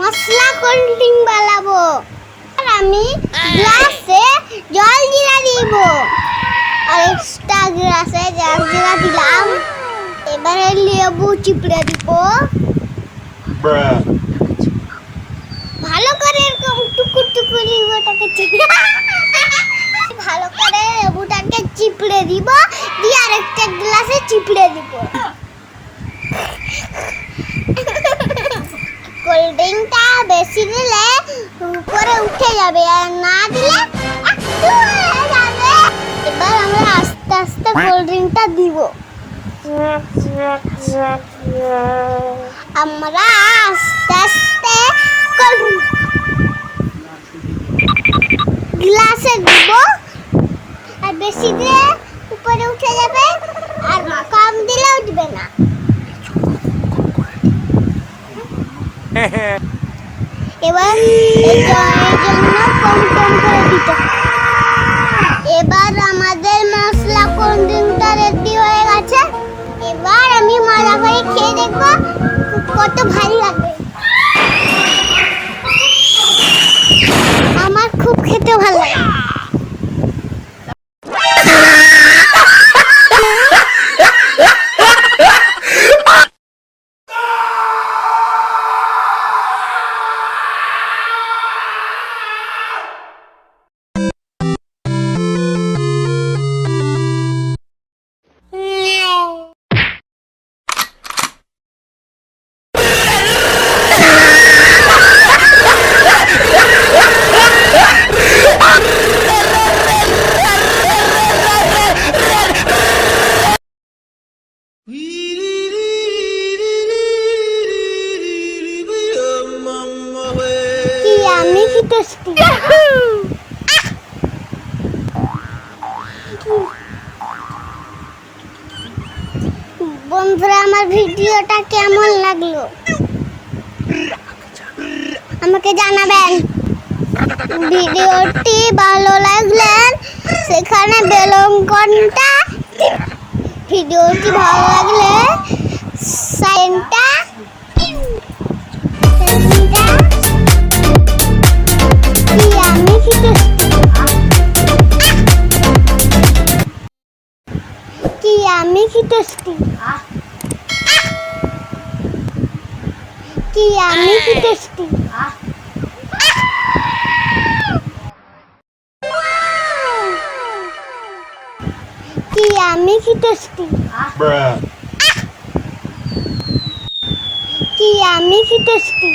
মশলা cold drink বানাবো। আর আমি গ্লাসে জল জিরা দিব। আর এক্সট্রা গ্লাসে জল জিরা দিলাম। এবারে লেবু চিপড়ে দিব। ভালো করে এরকম টুকুর টুকুর লেবুটাকে চিপড়ে ভালো করে লেবুটাকে চিপড়ে দিব। দিয়ে আরেকটা গ্লাসে চিপড়ে দিব। কোল্ড ড্রিঙ্কটা বেশি দিলে উপরে উঠে যাবে আর না দিলে একটু যাবে। এবার আমরা আস্তে আস্তে কোল্ড ড্রিঙ্কটা দিব। আমরা আস্তে আস্তে কোল্ড গ্লাসে দিব। আর বেশি দিলে উপরে উঠে যাবে, আর কম দিলে উঠবে না। এবার এই জ- এই জন্য কম কম করে দিতে এবার আমাদের মশলা কোন ড্রিঙ্কটা রেডি হয়ে গেছে? এবার আমি মজা করে খেয়ে দেখব কত ভালো লাগে টেস্টি বন্ধুরা, আমার ভিডিওটা কেমন লাগল? আমাকে জানাবেন। ভিডিওটি ভালো লাগলে সেখানে বেলঙ্কনটা ভিডিওটি ভালো লাগলে সাইনটা কি টেস্টি কি আমি কি টেস্টি কি আমি কি টেস্টি কি আমি কি টেস্টি